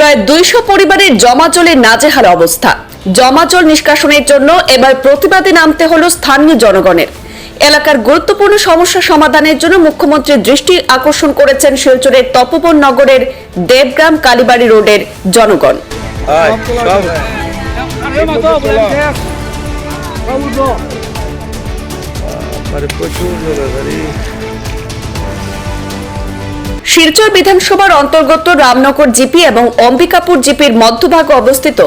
প্রায় দুইশো পরিবারের জমা জলে নাজেহাল অবস্থা। জমা জল নিষ্কাশনের জন্য এবার প্রতিবাদে নামতে হলো স্থানীয় জনগণের। এলাকার গুরুত্বপূর্ণ সমস্যা সমাধানের জন্য মুখ্যমন্ত্রীর দৃষ্টি আকর্ষণ করেছেন শিলচরের তপবন নগরের দেবগ্রাম কালীবাড়ি রোডের জনগণ। প্রচুর শিলচর বিধানসভার অন্তর্গত রামনগর জিপি এবং অম্বিকাপুর জিপির মধ্যভাগে অবস্থিত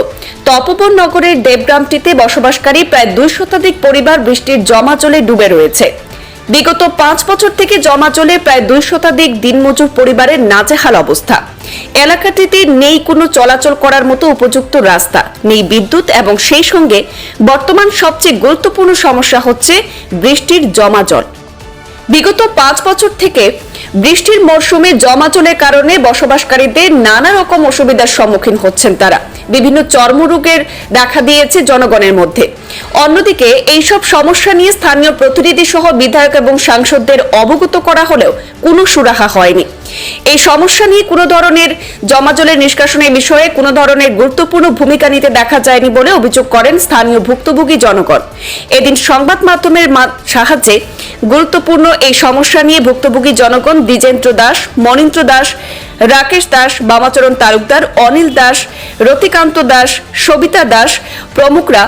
তপবন নগরের দেবগ্রামটিতে বসবাসকারী প্রায় দুই শতাধিক পরিবার বৃষ্টির জমা জলে ডুবে রয়েছে। বিগত পাঁচ বছর থেকে জমা চলে প্রায় দুই শতাধিক দিনমজুর পরিবারের নাজেহাল অবস্থা। এলাকাটিতে নেই কোনো চলাচল করার মতো উপযুক্ত রাস্তা, নেই বিদ্যুৎ এবং সেই সঙ্গে বর্তমান সবচেয়ে গুরুত্বপূর্ণ সমস্যা হচ্ছে বৃষ্টির জমা জল। বিগত পাঁচ বছর থেকে বৃষ্টির মরশুমে জমাচলের কারণে বসবাসকারীদের নানা রকম অসুবিধার সম্মুখীন হচ্ছেন তারা। বিভিন্ন চর্মরোগের দেখা দিয়েছে জনগণের মধ্যে। অন্যদিকে, এইসব সমস্যা নিয়ে স্থানীয় প্রতিনিধি সহ বিধায়ক এবং সাংসদদের অবগত করা হলেও কোনো সুরাহা হয়নি। এই সমস্যা নিয়ে কোনো ধরনের জমাজলের নিষ্কাশনের বিষয়ে কোনো ধরনের গুরুত্বপূর্ণ ভূমিকা নিতে দেখা যায়নি বলে অভিযোগ করেন স্থানীয় ভুক্তভোগী জনগণ। এদিন সংবাদ মাধ্যমের সাহায্যে গুরুত্বপূর্ণ এই সমস্যা নিয়ে ভুক্তভোগী জনগণ দ্বিজেন্দ্র দাস, মনীন্দ্র দাস, রাকেশ দাস, বামাচরণ তালুকদার, অনিল দাস, রতিকান্ত দাস, সবিতা দাস, প্রমুখরা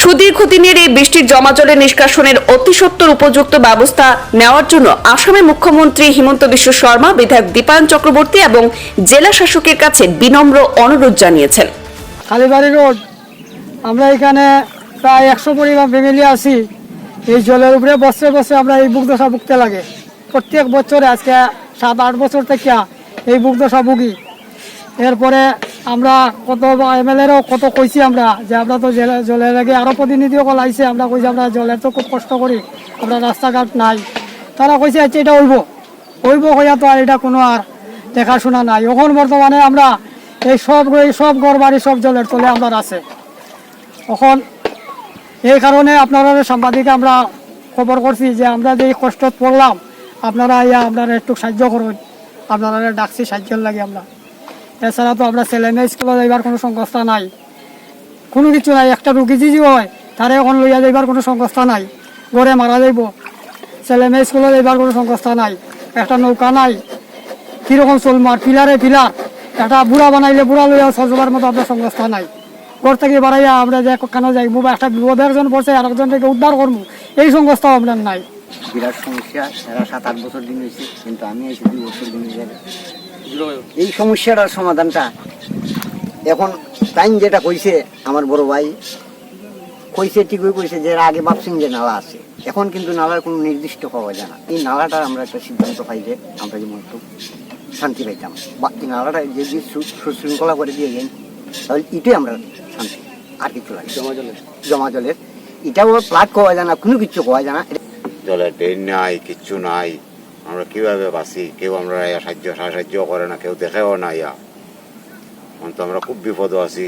সুদীর্ঘদিনের এই বৃষ্টির জমাজলের নিষ্কাশনের অতি সত্বর উপযুক্ত ব্যবস্থা নেওয়ার জন্য আসামের মুখ্যমন্ত্রী হিমন্ত বিশ্ব শর্মা, বিধায়ক দীপায়ন চক্রবর্তী এবং জেলা শাসকের কাছে বিনম্র অনুরোধ জানিয়েছেন। কালীবাড়ি রোড, আমরা এখানে প্রায় একশো পরিবার ফ্যামিলি আছি। এই জলের উপরে বসে বসে আমরা এই বুক দশা ভুগতে লাগে। প্রত্যেক বছরে আজকে সাত আট বছর থেকে এই বুক দশা ভুগি। এরপরে আমরা কত এমএলএরও কত কইছি আমরা যে আমরা তো জেলে- জলের লাগে আরও প্রতিনিধিও কল আইছে আমরা কইছি আমরা জলের তো খুব কষ্ট করি, আমরা রাস্তাঘাট নাই। তারা কইছে আচ্ছা এটা হইব। হইব হইয়া তো আর এটা কোনো আর দেখাশোনা নাই। এখন বর্তমানে আমরা এই সব এই সব ঘর বাড়ি সব জলের তলে আমরা আছে এখন এই কারণে আপনারা সাংবাদিক, আমরা খবর করছি যে আমরা যে কষ্ট পড়লাম, আপনারা ইয়া, আপনারা একটু সাহায্য করুন। আপনারা ডাকছি, সাহায্যের লাগে আমরা। এছাড়া তো আমরা ছেলে মেয়ে স্কুলে যাইবার কোনো সংস্থা নাই। কোনো কিছু নাই, একটা রুগী যদি হয়, তারে এখন লইয়া যাইবার কোনো সংস্থা নাই। ঘরে মারা যাইব। ছেলে মেয়ে স্কুলে যাইবার কোনো সংস্থা নাই। একটা নৌকা নাই। কীরকম চলমার পিলারে পিলার একটা বুড়া বানাইলে বুড়া লইয়া সজবার মতো আপনার সংস্থা নাই। ঘর থেকে বাড়াইয়া আমরা যে কেন যাইবো, বা একটা বিপদ একজন পড়ছে আর একজন থেকে উদ্ধার করব, এই সংস্থাও আপনার নাই। বিরাট সমস্যা, সারা সাত আট বছর দিন হয়েছে কিন্তু আমি এসে দুই বছর দিন এই সমস্যাটার সমাধানটা এখন টাইম যেটা কইছে আমার বড় ভাই কইছে ঠিকই কইছে যে আগে ভাবছেন যে নালা আছে এখন কিন্তু নালার কোনো নির্দিষ্ট পাওয়া যায় না এই নালাটা আমরা একটা সিদ্ধান্ত পাই যে আমরা যেমন একটু শান্তি পাইতাম। বা এই নালাটা যদি সুশৃঙ্খলা করে দিয়ে গেন তাহলে এটাই আমরা শান্তি আর কিছু লাগে জমা জলের। জমা জলের। এটাও প্লাট পাওয়া যায় না কোনো কিছু পাওয়া যায় না। জলের ড্রেন নাই কিচ্ছু নাই। আমরা কীভাবে বাঁচি? কেউ আমরা সাহায্য সাহায্য করে না, কেউ দেখেও না ইয়া। এখন তো আমরা খুব বিপদ আছি।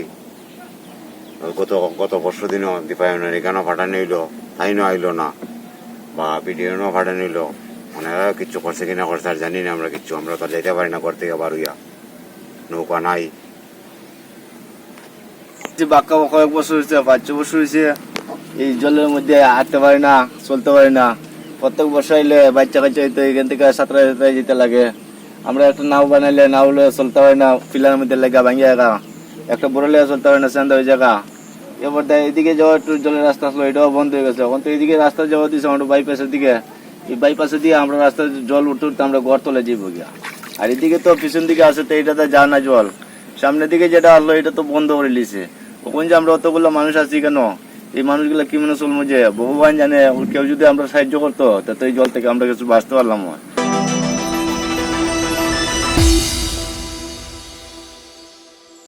গত গত পরশু দিনও দীপায়নের এখানেও ফাটানো হইল তাইনও আইলো না? বা পিডিএনও ফাটানো হইল ওনারা কিচ্ছু করছে কিনা করছে আর জানি না আমরা কিচ্ছু আমরা তো যেতে পারি না ঘর থেকে বারুইয়া নৌকা নাই। বাক্কা কয়েক বছর হয়েছে, পাঁচ বছর হয়েছে, এই জলের মধ্যে হাঁটতে পারি না, চলতে পারি না। প্রত্যেক বছর এলে বাচ্চা কাচ্চা হইতে এখান থেকে সাঁতরা সাঁতরা যেতে লাগে। আমরা একটা নাও বানাইলে, নাও চলতে হয় না, ফিলার মধ্যে লেগা ভাঙিয়ে জায়গা একটা বড় লেগে চলতে হয় না চান্দ হয়ে জায়গা। এবার দেখ এদিকে যাওয়া একটু জলের রাস্তা আসলো এটাও বন্ধ হয়ে গেছে। এখন তো এদিকে রাস্তা যাওয়া দিয়েছে আমরা বাইপাসের দিকে। এই বাইপাসে দিয়ে আমরা রাস্তায় জল উঠতে উঠতে আমরা ঘর তলে যাব গিয়া। আর এদিকে তো পিছন দিকে আছে, তো এটাতে যা না জল। সামনের দিকে যেটা আসলো এটা তো বন্ধ করে লিছে ওখানে যে আমরা অতগুলো মানুষ আছি কেন? এই মানুষগুলা কি মনে চলবো যে ভগবান জানে, কেউ যদি আমরা সাহায্য করতো, তাতে এই জল থেকে আমরা কিছু বাঁচতে পারলাম না।